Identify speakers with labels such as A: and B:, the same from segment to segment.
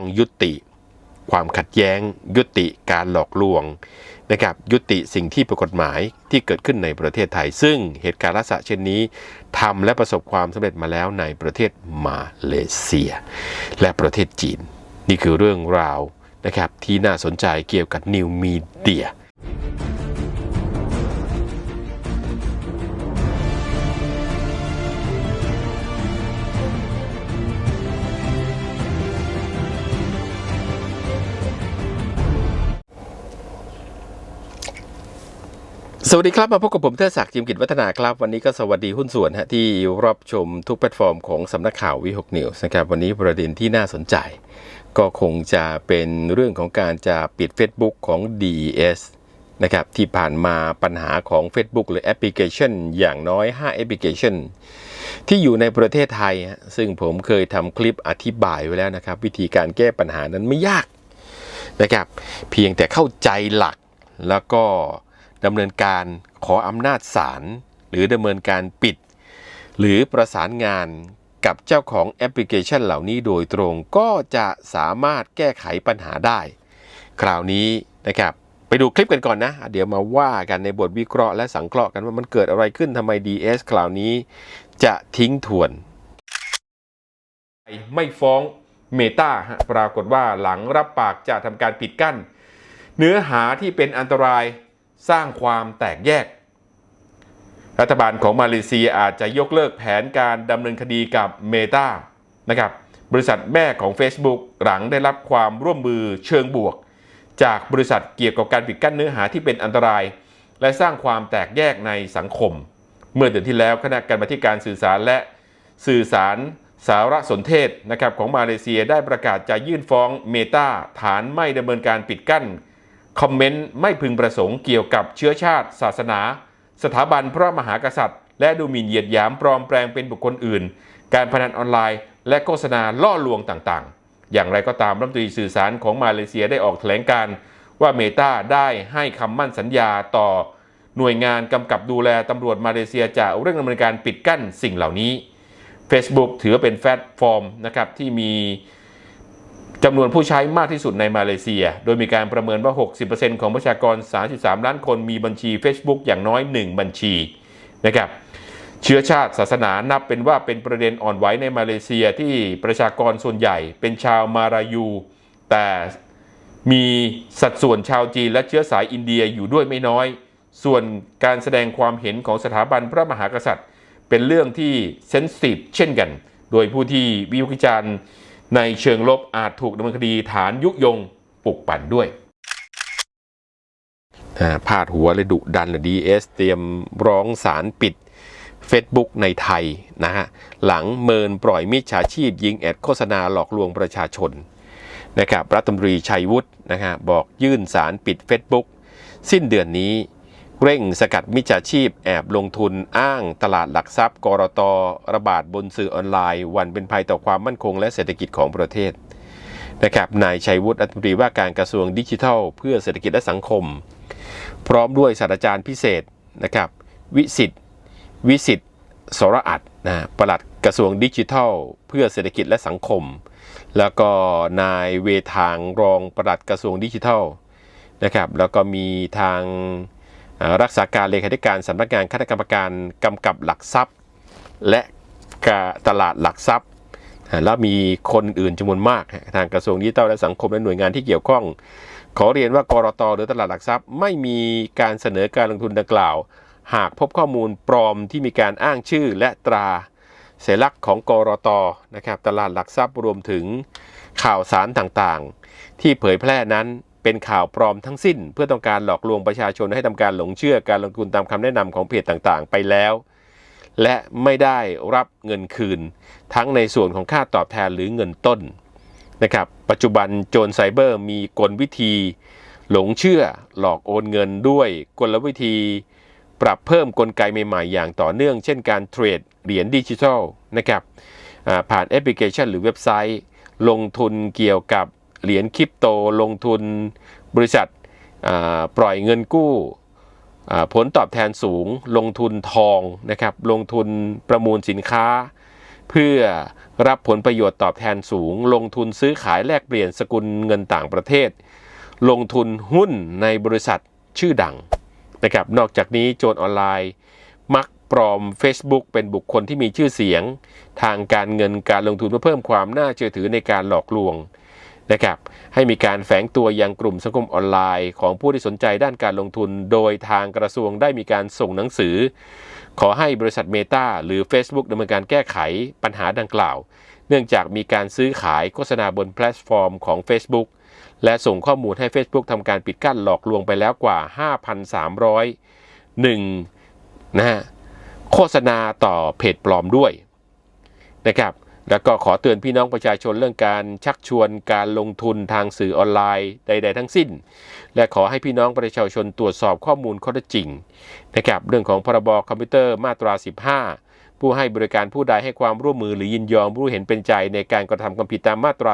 A: ต้องยุติความขัดแย้ง ยุติการหลอกลวงนะครับยุติสิ่งที่ผิดกฎหมายที่เกิดขึ้นในประเทศไทย ซึ่งเหตุการณ์ลักษณะเช่นนี้ทำและประสบความสำเร็จมาแล้วในประเทศมาเลเซีย และประเทศจีน นี่คือเรื่องราวนะครับที่น่าสนใจเกี่ยวกับนิวมีเดีย สวัสดีครับ มาพบกับผมเทศศักดิ์จิมกิจวัฒนาครับ วันนี้ก็สวัสดีหุ้นส่วนฮะที่รับชมทุกแพลตฟอร์มของสำนักข่าววิหกนิวส์นะครับ วันนี้ประเด็นที่น่าสนใจ ก็คงจะเป็นเรื่องของการจะปิด Facebook ของ DES นะครับที่ผ่านมาปัญหาของ Facebook หรือแอปพลิเคชัน อย่างน้อย 5 แอปพลิเคชัน ที่อยู่ในประเทศไทย ซึ่งผมเคยทำคลิปอธิบายไว้แล้วนะครับ วิธีการแก้ปัญหานั้นไม่ยากนะครับเพียงแต่เข้าใจหลักแล้วก็ ดำเนินการขออำนาจศาลหรือดำเนินการปิด หรือประสานงานกับเจ้าของแอปพลิเคชันเหล่านี้โดยตรงก็จะสามารถแก้ไขปัญหาได้ คราวนี้นะครับไปดูคลิปกันก่อนนะ เดี๋ยวมาว่ากันในบทวิเคราะห์และสังเคราะห์กันว่ามันเกิดอะไรขึ้นทำไม DS คราวนี้จะทิ้งทวน ไม่ฟ้องเมตาปรากฏว่าหลังรับปากจะทำการปิดกั้น เนื้อหาที่เป็นอันตราย สร้างความแตกแยก รัฐบาลของมาเลเซียอาจจะยกเลิกแผนการดำเนินคดีกับเมตานะครับบริษัทแม่ของ Facebook หลังได้รับความร่วมมือเชิงบวก จากบริษัทเกี่ยวกับการปิดกั้นเนื้อหาที่เป็นอันตราย และสร้างความแตกแยกในสังคม เมื่อเดือนที่แล้วคณะกรรมาธิการสื่อสารและสื่อสารสารสนเทศนะครับของมาเลเซียได้ประกาศจะยื่นฟ้องเมตาฐานไม่ดำเนินการปิดกั้น คอมเมนต์ไม่พึงประสงค์เกี่ยวกับเชื้อชาติ ศาสนา สถาบันพระมหากษัตริย์ และดูหมิ่นเหยียดหยามปลอมแปลงเป็นบุคคลอื่น การพนันออนไลน์ และโฆษณาล่อลวงต่างๆ อย่างไรก็ตามรัฐมนตรีสื่อสารของมาเลเซียได้ออกแถลงการ์ว่าเมตาได้ให้คำมั่นสัญญาต่อ หน่วยงานกำกับดูแลตำรวจมาเลเซียจะเร่งดำเนินการปิดกั้นสิ่งเหล่านี้ Facebook ถือเป็นแพลตฟอร์มนะครับที่มี จำนวนผู้ใช้มากที่สุดในมาเลเซีย โดยมีการประเมินว่า 60%ของประชากร 33 ล้านคนมีบัญชี Facebook อย่างน้อย 1 บัญชีนะครับเชื้อชาติศาสนานับเป็นว่าเป็นประเด็นอ่อนไหวในมาเลเซียที่ประชากรส่วนใหญ่เป็นชาวมารายู แต่มีสัดส่วนชาวจีนและเชื้อสายอินเดียอยู่ด้วยไม่น้อย ส่วนการแสดงความเห็นของสถาบันพระมหากษัตริย์ เป็นเรื่องที่เซนซิทีฟเช่นกัน โดยผู้ที่วิพากษ์วิจารณ์ ในเชิงลบอาจถูกดำเนินคดีฐานยุยงปลุกปั่นด้วยพาดหัวเลยดุดันเลยดีเอสเตรียมร้องศาลปิด Facebook ในไทยนะฮะหลังเมินปล่อยมิจฉาชีพยิงแอดโฆษณาหลอกลวงประชาชนนะครับรัฐมนตรีชัยวุฒินะฮะบอกยื่นสารปิด Facebook สิ้นเดือนนี้ เร่งสกัดมิจฉาชีพแอบลงทุนอ้างตลาดหลักทรัพย์ กรตระบาดบนสื่อออนไลน์ วันเป็นภัยต่อความมั่นคงและเศรษฐกิจของประเทศนะครับนายชัยวุฒิรัฐมนตรีว่าการกระทรวงดิจิทัล เพื่อเศรษฐกิจและสังคม พร้อมด้วยศาสตราจารย์พิเศษนะครับวิสิทธิ์วิสิทธิ์สรอัตนะปลัดกระทรวงดิจิทัล เพื่อเศรษฐกิจและสังคม แล้วก็นายเวทางรองปลัดกระทรวงดิจิทัลนะครับแล้วก็มีทาง รักษาการเลขาธิการสำนักงานคณะกรรมการกำกับหลักทรัพย์ และตลาดหลักทรัพย์ แล้วมีคนอื่นจำนวนมากทางกระทรวงดิจิทัลและสังคมและหน่วยงานที่เกี่ยวข้อง ขอเรียนว่ากรตหรือตลาดหลักทรัพย์ ไม่มีการเสนอการลงทุนดังกล่าว หากพบข้อมูลปลอมที่มีการอ้างชื่อและตราสัญลักษณ์ของกรตนะครับตลาดหลักทรัพย์รวมถึงข่าวสารต่างๆ ที่เผยแพร่นั้น เป็นข่าวปลอมทั้งสิ้น เพื่อต้องการหลอกลวงประชาชนให้ทำการหลงเชื่อการลงทุนตามคำแนะนำของเพจต่างๆ ไปแล้ว และไม่ได้รับเงินคืน ทั้งในส่วนของค่าตอบแทนหรือเงินต้นนะครับปัจจุบันโจรไซเบอร์มีกลวิธี หลงเชื่อหลอกโอนเงินด้วยกลวิธี ปรับเพิ่มกลไกใหม่ๆ อย่างต่อเนื่อง เช่นการเทรดเหรียญดิจิทัลนะครับผ่านแอปพลิเคชันหรือเว็บไซต์ ลงทุนเกี่ยวกับ เหรียญคริปโตลงทุนบริษัทปล่อยเงินกู้ผลตอบแทนสูง ลงทุนทองนะครับ ลงทุนประมูลสินค้า เพื่อรับผลประโยชน์ตอบแทนสูง ลงทุนซื้อขายแลกเปลี่ยนสกุลเงินต่างประเทศ ลงทุนหุ้นในบริษัทชื่อดังนะครับ นอกจากนี้โจรออนไลน์ มักปลอม Facebook เป็นบุคคลที่มีชื่อเสียง ทางการเงินการลงทุนเพื่อเพิ่มความน่าเชื่อถือในการหลอกลวง นะครับให้มีการแฝงตัวยังกลุ่มสังคมออนไลน์ ของผู้ที่สนใจด้านการลงทุน โดยทางกระทรวงได้มีการส่งหนังสือ ขอให้บริษัทเมตาหรือ Facebook ดำเนินการแก้ไขปัญหาดังกล่าว เนื่องจากมีการซื้อขายโฆษณาบนแพลตฟอร์มของ Facebook และส่งข้อมูลให้ Facebook ทำการปิดกั้นหลอกลวงไปแล้วกว่า 5,301นะฮะโฆษณาต่อเพจปลอมด้วยนะครับ แล้วก็ขอเตือนพี่น้องประชาชนเรื่องการชักชวนการลงทุนทางสื่อออนไลน์ใด ๆ ทั้งสิ้น และขอให้พี่น้องประชาชนตรวจสอบข้อมูลข้อเท็จจริงนะครับเรื่องของพรบคอมพิวเตอร์มาตรา 15 ผู้ให้บริการผู้ใดให้ความร่วมมือหรือยินยอมรู้เห็นเป็นใจในการกระทำความผิดตามมาตรา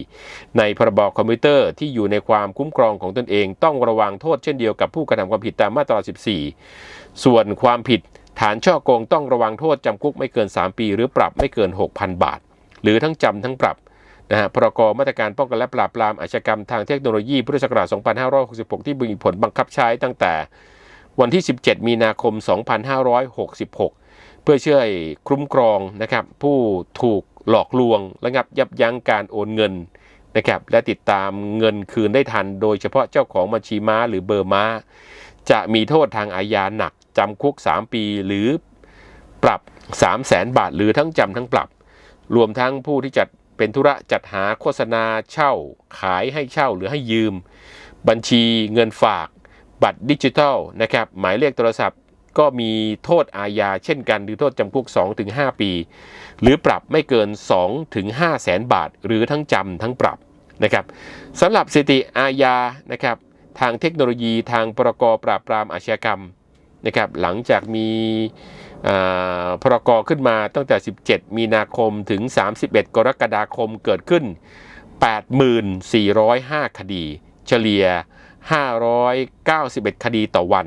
A: 14 ในพรบคอมพิวเตอร์ที่อยู่ในความคุ้มครองของตนเอง ต้องระวังโทษเช่นเดียวกับผู้กระทำความผิดตามมาตรา 14 ส่วนความผิด ฐานช่อโกงต้องระวังโทษจำคุกไม่เกิน 3 ปี หรือปรับไม่เกิน 6,000 บาท หรือทั้งจำทั้งปรับนะฮะพรกมาตรการป้องกันและปราบปรามอาชญากรรมทางเทคโนโลยีพุทธศักราช 2566 ที่มีผลบังคับใช้ตั้งแต่วันที่ 17 มีนาคม 2566 เพื่อช่วยคุ้มครองนะครับผู้ถูกหลอกลวงระงับยับยั้งการโอนเงินนะครับและติดตามเงินคืนได้ทัน โดยเฉพาะเจ้าของบัญชีม้าหรือเบอร์ม้า จะมีโทษทางอาญาหนัก จำคุก 3 ปีหรือปรับ 3 0 0แสนบาท หรือทั้งจำทั้งปรับ รวมทั้งผู้ที่จัดเป็นธุระจัดหาโฆษณาเช่า ขายให้เช่าหรือให้ยืม บัญชีเงินฝาก บัตรดิจิทัลนะครับหมายเลขโทรศัพท์ก็มีโทษอาญาเช่นกันหรือโทษจำคุก 2-5 ปี หรือปรับไม่เกิน 2-5แสนบาท หรือทั้งจำทั้งปรับนะครับสำหรับสิติอาญานะครับทางเทคโนโลยีทางประกอบปราบปรามอาชญากรรม นะครับหลังจากมีพรกขึ้นมาตั้งแต่ 17 มีนาคมถึง 31 กรกฎาคมเกิดขึ้น 8405 คดี เฉลี่ย 591 คดีต่อวัน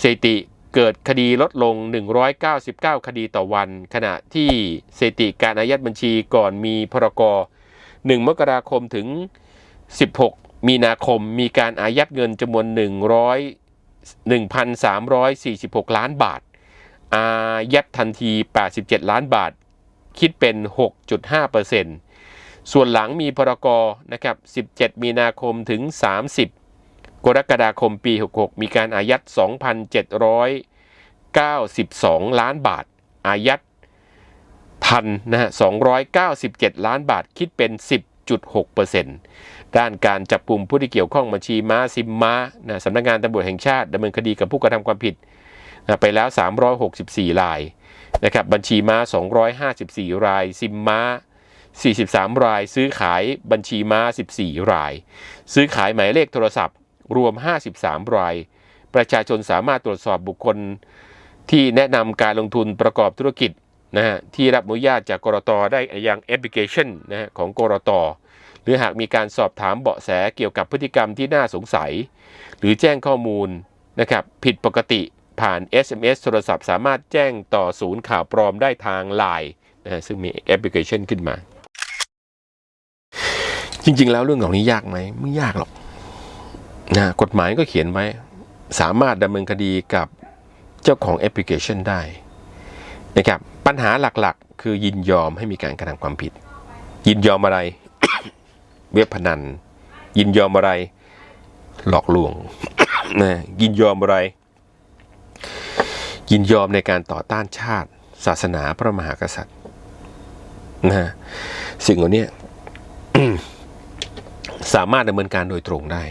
A: สถิติเกิดคดีลดลง 199 คดีต่อวัน ขณะที่สถิติการอายัดบัญชีก่อนมีพรก1มกราคมถึง 16 มีนาคมมีการอายัดเงินจำนวน100 1,346 ล้านบาท อายัดทันที 87 ล้านบาท คิดเป็น 6.5%ส่วนหลังมีพรกรนะครับ 17 มีนาคมถึง 30 กรกฎาคมปี 66 มีการอายัด 2,792 ล้านบาท อายัดทันนะฮะ297 ล้านบาท คิดเป็น 10 10.6%ด้านการจับกลุ่มผู้ที่เกี่ยวข้องบัญชีม้าซิมม้านะสำนักงานตำรวจแห่งชาติดำเนินคดีกับผู้กระทำความผิดนะไปแล้ว 364 รายนะครับบัญชีม้า 254 ราย ซิมม้า 43 ราย ซื้อขายบัญชีม้า 14 ราย ซื้อขายหมายเลขโทรศัพท์ รวม 53 ราย ประชาชนสามารถตรวจสอบบุคคลที่แนะนำการลงทุนประกอบธุรกิจ นะฮะที่รับอนุญาตจากกรตได้ยังแอปพลิเคชันนะฮะของกรตหรือหากมีการสอบถามเบาะแสเกี่ยวกับพฤติกรรมที่น่าสงสัย หรือแจ้งข้อมูลนะครับผิดปกติผ่าน SMS โทรศัพท์สามารถแจ้งต่อศูนย์ข่าวปลอมได้ทาง Line นะซึ่งมีแอปพลิเคชันขึ้นมา จริงๆ แล้วเรื่องเหล่านี้ยากไหมไม่ยากหรอกนะกฎหมายก็เขียนไว้ สามารถดำเนินคดีกับเจ้าของแอปพลิเคชันได้ นะครับปัญหาหลักๆ คือยินยอมให้มีการกระทำความผิด ยินยอมอะไร เว็บพนัน ยินยอมอะไร หลอกลวงนะยินยอมอะไร ยินยอมในการต่อต้านชาติ ศาสนาพระมหากษัตริย์นะฮะสิ่งเหล่านี้สามารถดำเนินการโดยตรงได้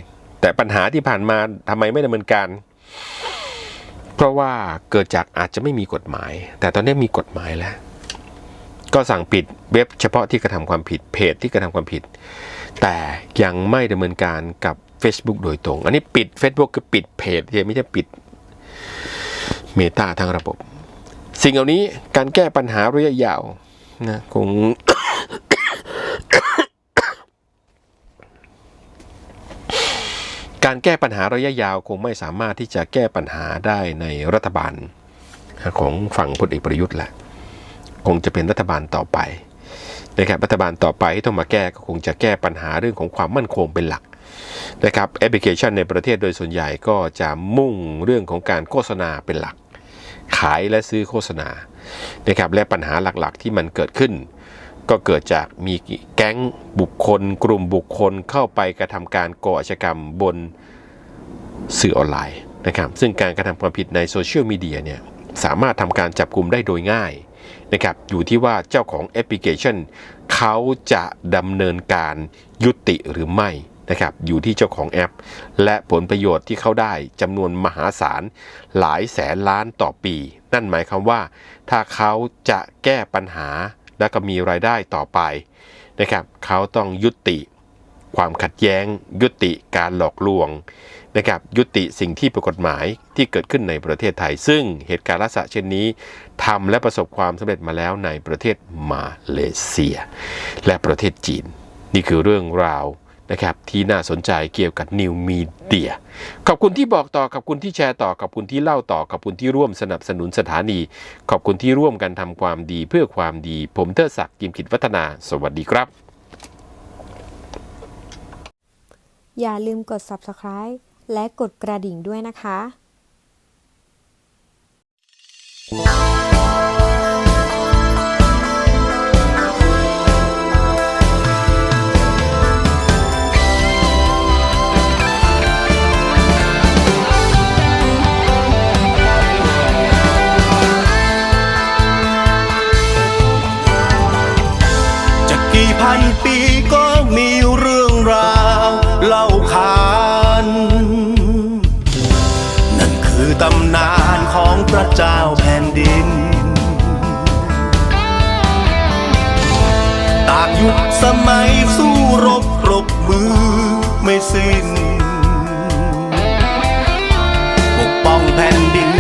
A: แต่ปัญหาที่ผ่านมาทำไมไม่ดำเนินการ เพราะว่าเกิดจากอาจจะไม่มีกฎหมาย แต่ตอนนี้มีกฎหมายแล้ว ก็สั่งปิดเว็บเฉพาะที่กระทำความผิดเพจที่กระทำความผิด แต่ยังไม่ดำเนินการกับ Facebook โดยตรง อันนี้ปิด Facebook คือปิดเพจไม่ใช่ปิดเมตาทั้งระบบ สิ่งเหล่านี้การแก้ปัญหาระยะยาวนะคง การแก้ปัญหาระยะยาวคงไม่สามารถที่จะแก้ปัญหาได้ในรัฐบาลของฝั่งพลเอกประยุทธ์แหละ คงจะเป็นรัฐบาลต่อไปนะครับรัฐบาลต่อไปที่ต้องมาแก้ก็คงจะแก้ปัญหาเรื่องของความมั่นคงเป็นหลักนะครับแอปพลิเคชันในประเทศโดยส่วนใหญ่ก็จะมุ่งเรื่องของการโฆษณาเป็นหลัก ขายและซื้อโฆษณานะครับและปัญหาหลักๆที่มันเกิดขึ้น ก็เกิดจากมีแก๊งบุคคล กลุ่มบุคคลเข้าไปกระทำการก่ออาชญากรรมบนสื่อออนไลน์นะครับ ซึ่งการกระทำความผิดในโซเชียลมีเดียเนี่ยสามารถทำการจับกลุ่มได้โดยง่ายนะครับอยู่ที่ว่าเจ้าของแอปพลิเคชัน เขาจะดำเนินการยุติหรือไม่นะครับอยู่ที่เจ้าของแอป และผลประโยชน์ที่เขาได้จำนวนมหาศาลหลายแสนล้านต่อปี นั่นหมายความว่า ถ้าเขาจะแก้ปัญหา และก็มีรายได้ต่อไปนะครับเขาต้องยุติความขัดแย้ง ยุติการหลอกลวงนะครับยุติสิ่งที่ผิดกฎหมายที่เกิดขึ้นในประเทศไทย ซึ่งเหตุการณ์ลักษณะเช่นนี้ทำและประสบความสำเร็จมาแล้วในประเทศมาเลเซีย และประเทศจีน นี่คือเรื่องราว นะครับที่น่าสนใจเกี่ยวกับนิวมีเดียขอบคุณที่บอกต่อขอบคุณที่แชร์ต่อขอบคุณที่เล่าต่อขอบคุณที่ร่วมสนับสนุนสถานี ขอบคุณที่ร่วมกันทำความดีเพื่อความดี ผมเทอศักดิ์กิมขิดวัฒนา สวัสดีครับ
B: อย่าลืมกด subscribe และกดกระดิ่งด้วยนะคะ
C: จะ ตำนานของพระเจ้าแผ่นดิน ตากยุคสมัยสู้รบรบมือไม่สิ้น ปกป้องแผ่นดิน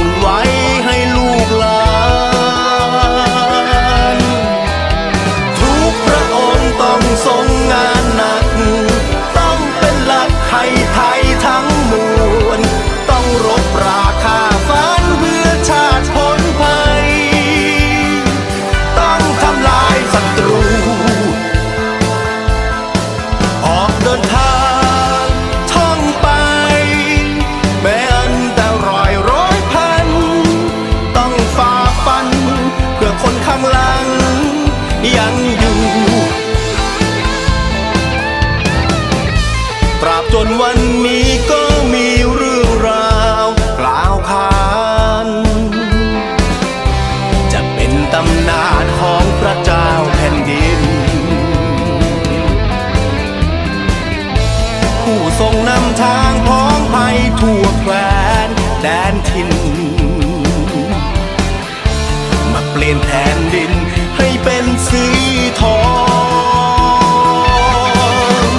C: ดินให้เป็นสีทอง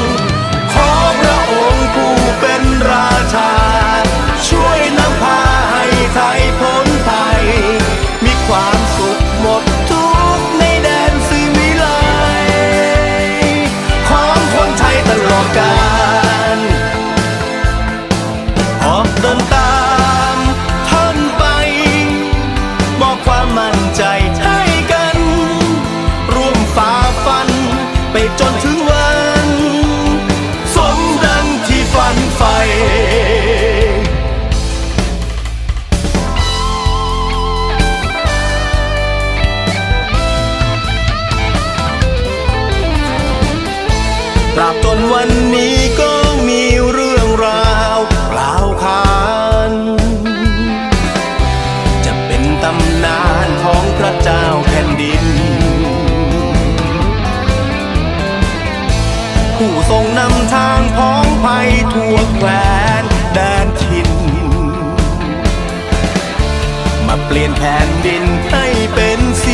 C: ขอพระองค์ผู้เป็นราชา ช่วยนำพาให้ไทยพ้น ลี่ยนแผ่นดินให้เป็นส